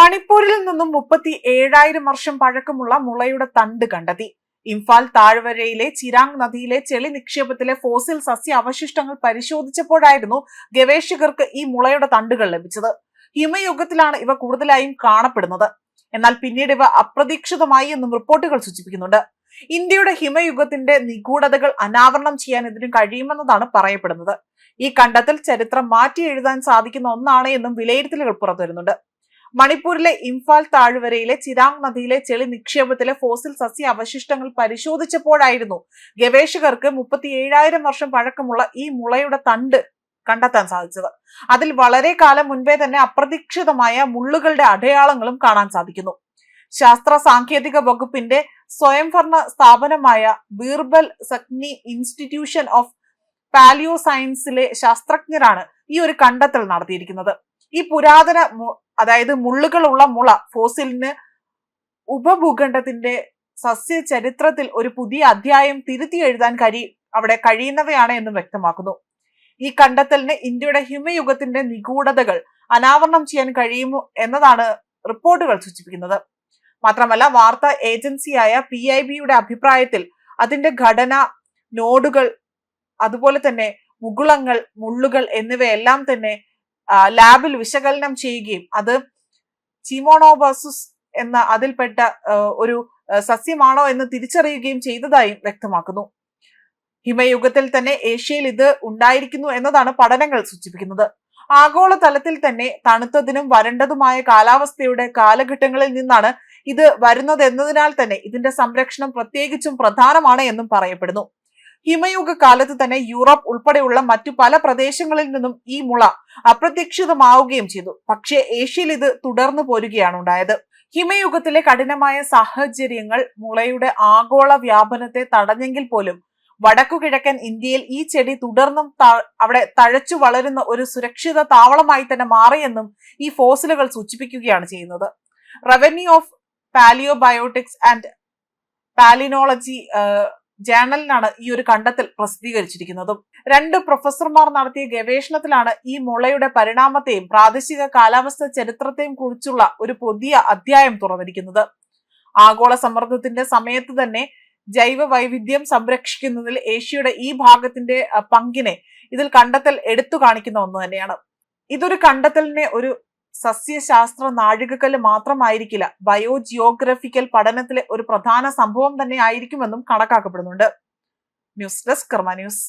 മണിപ്പൂരിൽ നിന്നും മുപ്പത്തി ഏഴായിരം വർഷം പഴക്കമുള്ള മുളയുടെ തണ്ട് കണ്ടെത്തി. ഇംഫാൽ താഴ്വരയിലെ ചിരാങ് നദിയിലെ ചെളി നിക്ഷേപത്തിലെ ഫോസിൽ സസ്യ അവശിഷ്ടങ്ങൾ പരിശോധിച്ചപ്പോഴായിരുന്നു ഗവേഷകർക്ക് ഈ മുളയുടെ തണ്ടുകൾ ലഭിച്ചത്. ഹിമയുഗത്തിലാണ് ഇവ കൂടുതലായും കാണപ്പെടുന്നത്. എന്നാൽ പിന്നീട് ഇവ അപ്രതീക്ഷിതമായി എന്നും റിപ്പോർട്ടുകൾ സൂചിപ്പിക്കുന്നുണ്ട്. ഇന്ത്യയുടെ ഹിമയുഗത്തിന്റെ നിഗൂഢതകൾ അനാവരണം ചെയ്യാൻ ഇതിന് കഴിയുമെന്നതാണ് പറയപ്പെടുന്നത്. ഈ കണ്ടെത്തൽ ചരിത്രം മാറ്റി എഴുതാൻ സാധിക്കുന്ന ഒന്നാണ് എന്നും വിലയിരുത്തലുകൾ പുറത്തുവരുന്നുണ്ട്. മണിപ്പൂരിലെ ഇംഫാൽ താഴ്വരയിലെ ചിരാങ് നദിയിലെ ചെളി നിക്ഷേപത്തിലെ ഫോസിൽ സസ്യ അവശിഷ്ടങ്ങൾ പരിശോധിച്ചപ്പോഴായിരുന്നു ഗവേഷകർക്ക് മുപ്പത്തി ഏഴായിരം വർഷം പഴക്കമുള്ള ഈ മുളയുടെ തണ്ട് കണ്ടെത്താൻ സാധിച്ചത്. അതിൽ വളരെ കാലം മുൻപേ തന്നെ അപ്രതീക്ഷിതമായ മുള്ളുകളുടെ അടയാളങ്ങളും കാണാൻ സാധിക്കുന്നു. ശാസ്ത്ര സാങ്കേതിക വകുപ്പിന്റെ സ്വയംഭരണ സ്ഥാപനമായ Birbal Sahni institution of palaeo സയൻസിലെ ശാസ്ത്രജ്ഞരാണ് ഈ ഒരു കണ്ടെത്തൽ നടത്തിയിരിക്കുന്നത്. ഈ പുരാതന അതായത് മുള്ളുകളുള്ള മുള ഫോസിലിന് ഉപഭൂഖണ്ഡത്തിന്റെ സസ്യ ചരിത്രത്തിൽ ഒരു പുതിയ അധ്യായം തിരുത്തി എഴുതാൻ കഴി അവിടെ കഴിയുന്നവയാണ് എന്നും വ്യക്തമാക്കുന്നു. ഈ കണ്ടെത്തലിന് ഇന്ത്യയുടെ ഹിമയുഗത്തിന്റെ നിഗൂഢതകൾ അനാവരണം ചെയ്യാൻ കഴിയുമോ എന്നതാണ് റിപ്പോർട്ടുകൾ സൂചിപ്പിക്കുന്നത്. മാത്രമല്ല വാർത്താ ഏജൻസിയായ പി ഐ ബിയുടെ അഭിപ്രായത്തിൽ അതിന്റെ ഘടന നോഡുകൾ അതുപോലെ തന്നെ മുകുളങ്ങൾ മുള്ളുകൾ എന്നിവയെല്ലാം തന്നെ ലാബിൽ വിശകലനം ചെയ്യുകയും അത് ചിമോണോബസുസ് എന്ന അതിൽപ്പെട്ട ഒരു സസ്യമാണോ എന്ന് തിരിച്ചറിയുകയും ചെയ്തതായും വ്യക്തമാക്കുന്നു. ഹിമയുഗത്തിൽ തന്നെ ഏഷ്യയിൽ ഇത് ഉണ്ടായിരിക്കുന്നു എന്നതാണ് പഠനങ്ങൾ സൂചിപ്പിക്കുന്നത്. ആഗോളതലത്തിൽ തന്നെ തണുത്തതിനും വരണ്ടതുമായ കാലാവസ്ഥയുടെ കാലഘട്ടങ്ങളിൽ നിന്നാണ് ഇത് വരുന്നത് എന്നതിനാൽ തന്നെ ഇതിന്റെ സംരക്ഷണം പ്രത്യേകിച്ചും പ്രധാനമാണ് എന്നും പറയപ്പെടുന്നു. ഹിമയുഗ കാലത്ത് തന്നെ യൂറോപ്പ് ഉൾപ്പെടെയുള്ള മറ്റു പല പ്രദേശങ്ങളിൽ നിന്നും ഈ മുള അപ്രത്യക്ഷിതമാവുകയും ചെയ്തു. പക്ഷേ ഏഷ്യയിൽ ഇത് തുടർന്നു പോരുകയാണ് ഉണ്ടായത്. ഹിമയുഗത്തിലെ കഠിനമായ സാഹചര്യങ്ങൾ മുളയുടെ ആഗോള വ്യാപനത്തെ തടഞ്ഞെങ്കിൽ പോലും വടക്കു കിഴക്കൻ ഇന്ത്യയിൽ ഈ ചെടി തുടർന്നും അവിടെ തഴച്ചു വളരുന്ന ഒരു സുരക്ഷിത താവളമായി തന്നെ മാറിയെന്നും ഈ ഫോസിലുകൾ സൂചിപ്പിക്കുകയാണ് ചെയ്യുന്നത്. Revenue of palaeobiotics and palynology ജേണലിനാണ് ഈ ഒരു കണ്ടെത്തൽ പ്രസിദ്ധീകരിച്ചിരിക്കുന്നതും. രണ്ട് പ്രൊഫസർമാർ നടത്തിയ ഗവേഷണത്തിലാണ് ഈ മുളയുടെ പരിണാമത്തെയും പ്രാദേശിക കാലാവസ്ഥ ചരിത്രത്തെയും കുറിച്ചുള്ള ഒരു പുതിയ അധ്യായം തുറന്നിരിക്കുന്നത്. ആഗോള സമ്മർദ്ദത്തിന്റെ സമയത്ത് തന്നെ ജൈവ വൈവിധ്യം സംരക്ഷിക്കുന്നതിൽ ഏഷ്യയുടെ ഈ ഭാഗത്തിന്റെ പങ്കിനെ ഇതിൽ കണ്ടെത്തൽ എടുത്തു കാണിക്കുന്ന ഒന്ന് തന്നെയാണ്. ഇതൊരു കണ്ടെത്തലിനെ ഒരു സസ്യശാസ്ത്ര നാഴികക്കല്ല് മാത്രമായിരിക്കില്ല. ബയോ ജിയോഗ്രഫിക്കൽ പഠനത്തിലെ ഒരു പ്രധാന സംഭവം തന്നെ ആയിരിക്കുമെന്നും കണക്കാക്കപ്പെടുന്നുണ്ട്. News desk Karma news.